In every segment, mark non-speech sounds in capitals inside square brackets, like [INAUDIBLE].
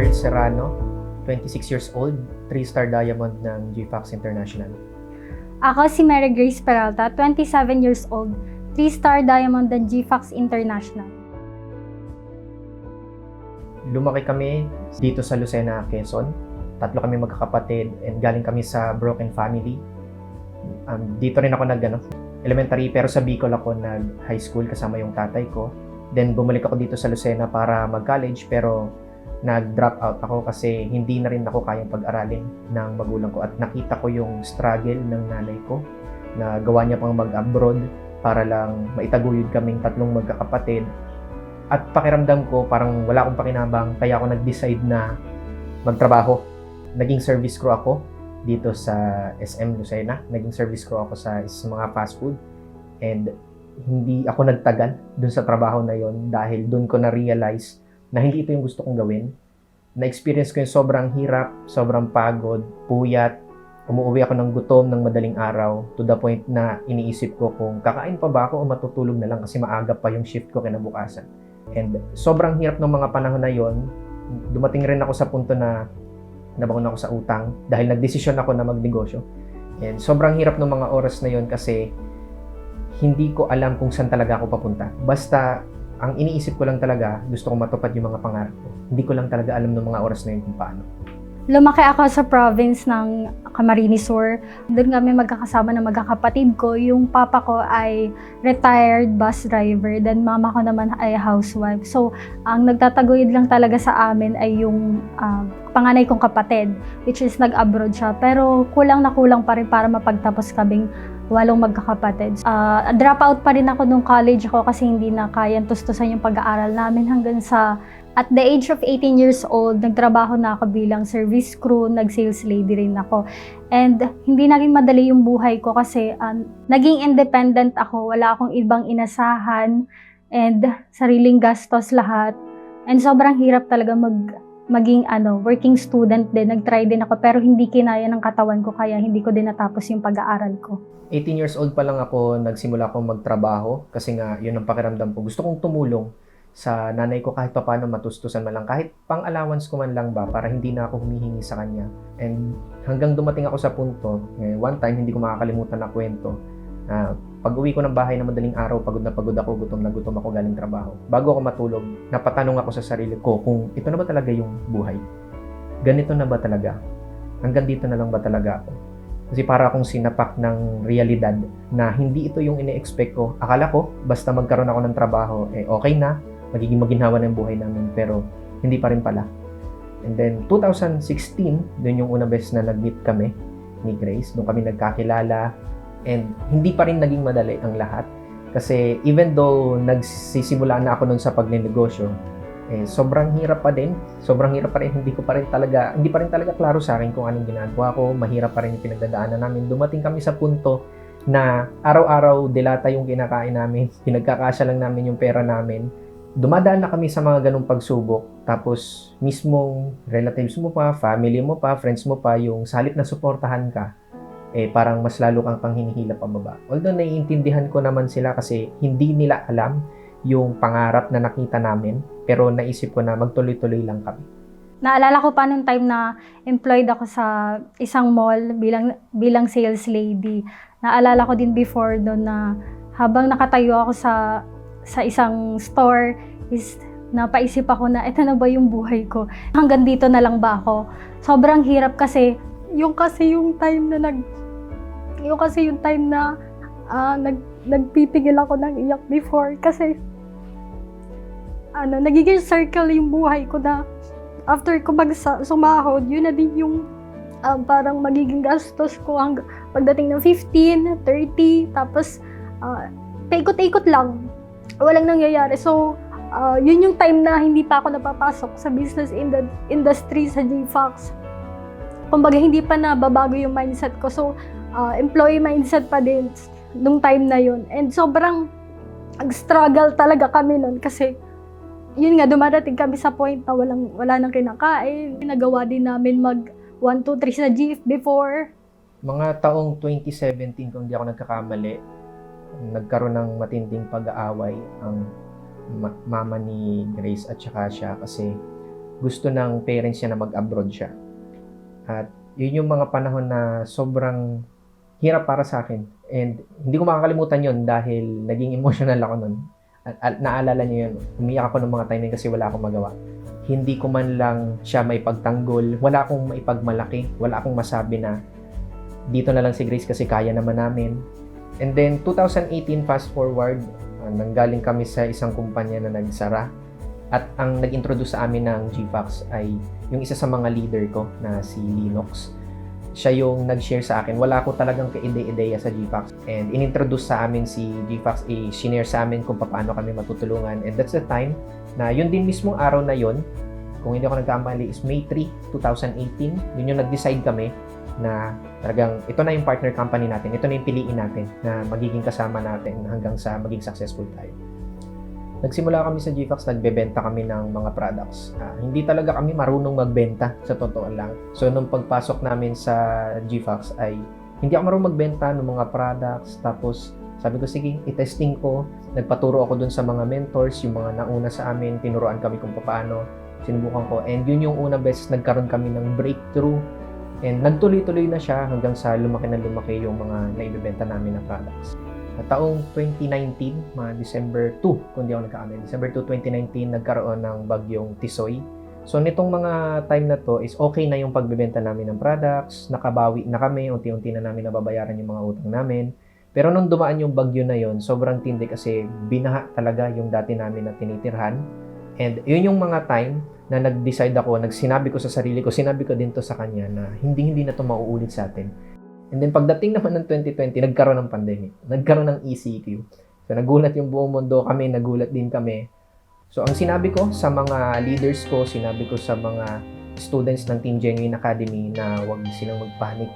Carl Serrano, 26 years old, 3-star diamond ng GFAX International. Ako si Mary Grace Peralta, 27 years old, 3-star diamond ng GFAX International. Lumaki kami dito sa Lucena, Quezon. Tatlo kami magkakapatid and galing kami sa broken family. Um, dito rin ako nag ano, elementary pero sa Bicol ako nag high school kasama yung tatay ko. Then bumalik ako dito sa Lucena para mag-college pero nag-drop out ako kasi hindi na rin ako kayang pag-aralin ng magulang ko at nakita ko yung struggle ng nanay ko na gawa niya pang mag-abroad para lang maitaguyod kaming tatlong magkakapatid at pakiramdam ko parang wala akong pakinabang kaya ako nag-decide na magtrabaho. Naging service crew ako dito sa SM Lucena. Naging service crew ako sa, mga fast food and hindi ako nagtagal dun sa trabaho na yon dahil dun ko na-realize na hindi ito yung gusto kong gawin. Na-experience ko yung sobrang hirap, sobrang pagod, puyat, umuwi ako ng gutom ng madaling araw to the point na iniisip ko kung kakain pa ba ako o matutulog na lang kasi maaga pa yung shift ko kinabukasan. And sobrang hirap ng mga panahon na yon. Dumating rin ako sa punto na nabangon ako sa utang dahil nagdesisyon ako na magnegosyo. And sobrang hirap ng mga oras na yon kasi hindi ko alam kung saan talaga ako papunta. Basta ang iniisip ko lang talaga, gusto kong matupad yung mga pangarap ko. Hindi ko lang talaga alam ng mga oras na yun kung paano. Lumaki ako sa province ng Camarines Sur. Doon kami magkakasama ng magkakapatid ko. Yung papa ko ay retired bus driver, then mama ko naman ay housewife. So, ang nagtataguyod lang talaga sa amin ay yung ah, panganay kong kapatid, which is nag-abroad siya. Pero kulang na kulang pa rin para mapagtapos kaming walong magkakapatid. Uh, dropout pa rin ako nung college ko kasi hindi na kayang tustusan yung pag-aaral namin hanggang sa at the age of 18 years old, nagtrabaho na ako bilang service crew, nag-sales lady rin ako. And hindi naging madali yung buhay ko kasi um, naging independent ako, wala akong ibang inasahan and sariling gastos lahat. And sobrang hirap talaga mag maging ano, working student din. Nag-try din ako pero hindi kinaya ng katawan ko kaya hindi ko din natapos yung pag-aaral ko. 18 years old pa lang ako, nagsimula akong magtrabaho kasi nga yun ang pakiramdam ko. Gusto kong tumulong sa nanay ko kahit pa paano matustusan man lang. Kahit pang allowance ko man lang ba para hindi na ako humihingi sa kanya. And hanggang dumating ako sa punto, eh, one time hindi ko makakalimutan na kwento, na pag uwi ko ng bahay na madaling araw, pagod na pagod ako, gutom na gutom ako galing trabaho. Bago ako matulog, napatanong ako sa sarili ko kung ito na ba talaga yung buhay? Ganito na ba talaga? Hanggang dito na lang ba talaga ako? Kasi para akong sinapak ng realidad na hindi ito yung ine-expect ko. Akala ko, basta magkaroon ako ng trabaho, eh okay na, magiging maginhawa ng buhay namin. Pero hindi pa rin pala. And then, 2016, doon yung unang beses na nag-meet kami ni Grace. Doon kami nagkakilala. And hindi pa rin naging madali ang lahat. Kasi even though nagsisimula na ako nun sa pagnenegosyo, eh, sobrang hirap pa din. Sobrang hirap pa rin. Hindi ko pa rin talaga, hindi pa rin talaga klaro sa akin kung anong ginagawa ko. Mahirap pa rin yung pinagdadaanan namin. Dumating kami sa punto na araw-araw dilata yung kinakain namin. [LAUGHS] Pinagkakasya lang namin yung pera namin. Dumadaan na kami sa mga ganong pagsubok. Tapos, mismong relatives mo pa, family mo pa, friends mo pa, yung salip na suportahan ka, eh parang mas lalo kang panghinihila pababa. Although naiintindihan ko naman sila kasi hindi nila alam yung pangarap na nakita namin pero naisip ko na magtuloy-tuloy lang kami. Naalala ko pa nung time na employed ako sa isang mall bilang bilang sales lady. Naalala ko din before doon na habang nakatayo ako sa sa isang store is napaisip ako na ito na ba yung buhay ko? Hanggang dito na lang ba ako? Sobrang hirap kasi yung kasi yung time na nag yung kasi yung time na ah, nag nagpipigil ako ng iyak before kasi ano, nagiging circle yung buhay ko na after ko mag sumahod, yun na din yung um, parang magiging gastos ko hanggang pagdating ng 15, 30, tapos uh, paikot-ikot lang. Walang nangyayari. So, uh, yun yung time na hindi pa ako napapasok sa business in the industry sa GFox. Kumbaga, hindi pa nababago yung mindset ko. So, uh, employee mindset pa din nung time na yun. And sobrang struggle talaga kami nun kasi yun nga, dumarating kami sa point na walang, wala nang kinakain. Nagawa din namin mag 1, 2, 3 sa GIF before. Mga taong 2017, kung di ako nagkakamali, nagkaroon ng matinding pag-aaway ang ma- mama ni Grace at saka siya kasi gusto ng parents niya na mag-abroad siya. At yun yung mga panahon na sobrang hirap para sa akin. And hindi ko makakalimutan yun dahil naging emotional ako nun. At, at naalala niyo yun, umiyak ako ng mga time kasi wala akong magawa. Hindi ko man lang siya may pagtanggol, wala akong maipagmalaki, wala akong masabi na dito na lang si Grace kasi kaya naman namin. And then 2018 fast forward, uh, nanggaling kami sa isang kumpanya na nagsara. At ang nag-introduce sa amin ng GFAX ay yung isa sa mga leader ko na si Linux. Siya yung nag-share sa akin. Wala ako talagang kaide-ideya sa GFAX. And inintroduce sa amin si GFAX, i-shinare sa amin kung paano kami matutulungan. And that's the time na yun din mismong araw na yun, kung hindi ako nagkamali, is May 3, 2018. Yun yung nag-decide kami na talagang ito na yung partner company natin, ito na yung piliin natin na magiging kasama natin hanggang sa maging successful tayo. Nagsimula kami sa GFAX, nagbebenta kami ng mga products. Ah, hindi talaga kami marunong magbenta, sa totoo lang. So, nung pagpasok namin sa GFAX ay hindi ako marunong magbenta ng mga products. Tapos, sabi ko, sige, i-testing ko. Nagpaturo ako dun sa mga mentors, yung mga nauna sa amin, tinuruan kami kung paano. Sinubukan ko. And yun yung unang beses nagkaroon kami ng breakthrough And nagtuloy-tuloy na siya hanggang sa lumaki na lumaki yung mga naibibenta namin na products. At taong 2019, mga December 2, kung di ako nagkakamali, December 2, 2019, nagkaroon ng bagyong Tisoy. So nitong mga time na to is okay na yung pagbebenta namin ng products, nakabawi na kami, unti-unti na namin nababayaran yung mga utang namin. Pero nung dumaan yung bagyo na yon, sobrang tindi kasi binaha talaga yung dati namin na tinitirhan. And yun yung mga time na nag-decide ako, nagsinabi ko sa sarili ko, sinabi ko din to sa kanya na hindi hindi na to mauulit sa atin. And then pagdating naman ng 2020, nagkaroon ng pandemic. Nagkaroon ng ECQ. So nagulat yung buong mundo kami, nagulat din kami. So ang sinabi ko sa mga leaders ko, sinabi ko sa mga students ng Team Genuine Academy na huwag silang magpanik.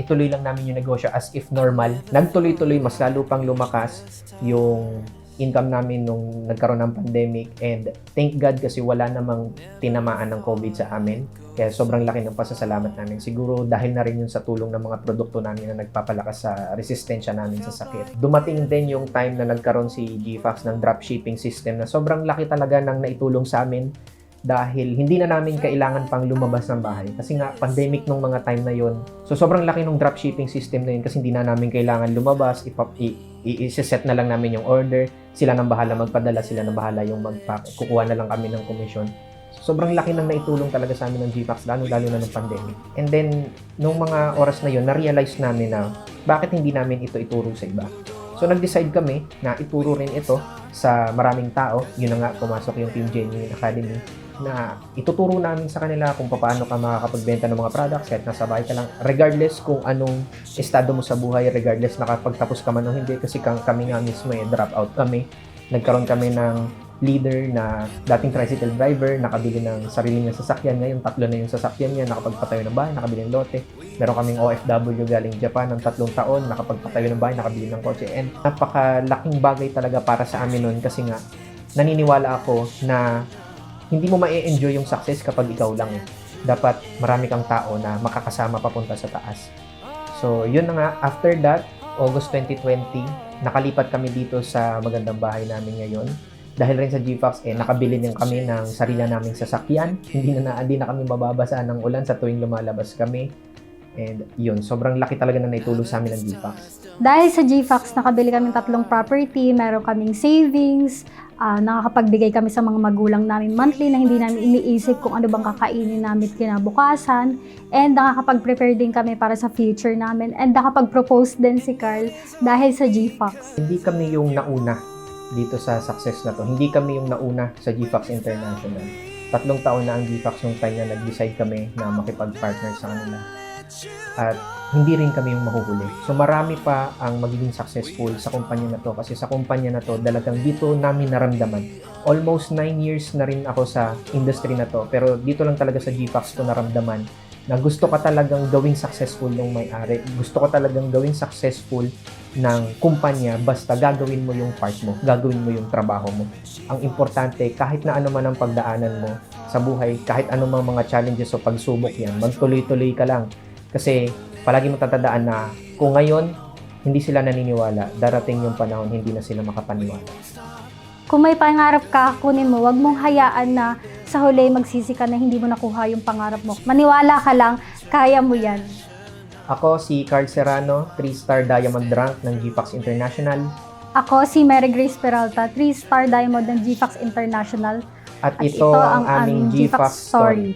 Ituloy lang namin yung negosyo as if normal. Nagtuloy-tuloy, mas lalo pang lumakas yung income namin nung nagkaroon ng pandemic and thank God kasi wala namang tinamaan ng COVID sa amin. Kaya sobrang laki ng pasasalamat namin. Siguro dahil na rin yun sa tulong ng mga produkto namin na nagpapalakas sa resistensya namin sa sakit. Dumating din yung time na nagkaroon si GFAX ng dropshipping system na sobrang laki talaga ng naitulong sa amin dahil hindi na namin kailangan pang lumabas ng bahay. Kasi nga, pandemic nung mga time na yon So, sobrang laki ng dropshipping system na yun kasi hindi na namin kailangan lumabas. Ipap, i, i, set na lang namin yung order. Sila nang bahala magpadala, sila nang bahala yung magpack. Kukuha na lang kami ng commission. Sobrang laki ng naitulong talaga sa amin ng GFAX, lalo-lalo na ng pandemic. And then, nung mga oras na yon na-realize namin na bakit hindi namin ito ituro sa iba. So, nag-decide kami na ituro rin ito sa maraming tao. Yun na nga, pumasok yung Team Genuine Academy na ituturo namin sa kanila kung paano ka makakapagbenta ng mga products kahit nasa bahay ka lang. Regardless kung anong estado mo sa buhay, regardless nakapagtapos ka man o hindi, kasi kami nga mismo eh, drop out kami. Nagkaroon kami ng leader na dating tricycle driver, nakabili ng sarili niyang sasakyan. Ngayon, tatlo na yung sasakyan niya, nakapagpatayo ng bahay, nakabili ng lote. Meron kaming OFW galing Japan ng tatlong taon, nakapagpatayo ng bahay, nakabili ng kotse. And napakalaking bagay talaga para sa amin nun kasi nga, naniniwala ako na hindi mo ma-enjoy yung success kapag ikaw lang. eh. Dapat marami kang tao na makakasama papunta sa taas. So, yun na nga. After that, August 2020, nakalipat kami dito sa magandang bahay namin ngayon. Dahil rin sa GFAX, eh, nakabili din kami ng sarili naming sasakyan. Hindi na, na, hindi na kami mababasa ng ulan sa tuwing lumalabas kami. And yun, sobrang laki talaga na naitulong sa amin ng GFAX. Dahil sa GFAX, nakabili kami tatlong property, meron kaming savings, ah, nakakapagbigay kami sa mga magulang namin monthly na hindi namin iniisip kung ano bang kakainin namin kinabukasan. And nakakapag-prepare din kami para sa future namin. And nakapag-propose din si Carl dahil sa GFAX. Hindi kami yung nauna dito sa success na to. Hindi kami yung nauna sa GFAX International. Tatlong taon na ang GFAX nung time na nag-decide kami na makipag-partner sa kanila. At hindi rin kami yung mahuhuli. So marami pa ang magiging successful sa kumpanya na to kasi sa kumpanya na to talagang dito namin naramdaman. Almost 9 years na rin ako sa industry na to pero dito lang talaga sa GFAX ko naramdaman na gusto ka talagang gawing successful ng may-ari. Gusto ko talagang gawing successful ng kumpanya basta gagawin mo yung part mo, gagawin mo yung trabaho mo. Ang importante, kahit na ano man ang pagdaanan mo sa buhay, kahit ano mang mga challenges o pagsubok yan, magtuloy-tuloy ka lang. Kasi palagi mo tatandaan na kung ngayon hindi sila naniniwala, darating yung panahon hindi na sila makapaniwala. Kung may pangarap ka, kunin mo. Huwag mong hayaan na sa huli magsisi ka na hindi mo nakuha yung pangarap mo. Maniwala ka lang, kaya mo yan. Ako si Carl Serrano, 3-star Diamond rank ng GPAX International. Ako si Mary Grace Peralta, 3-star diamond ng GFAX International. At, At ito, ang aming GPAX story.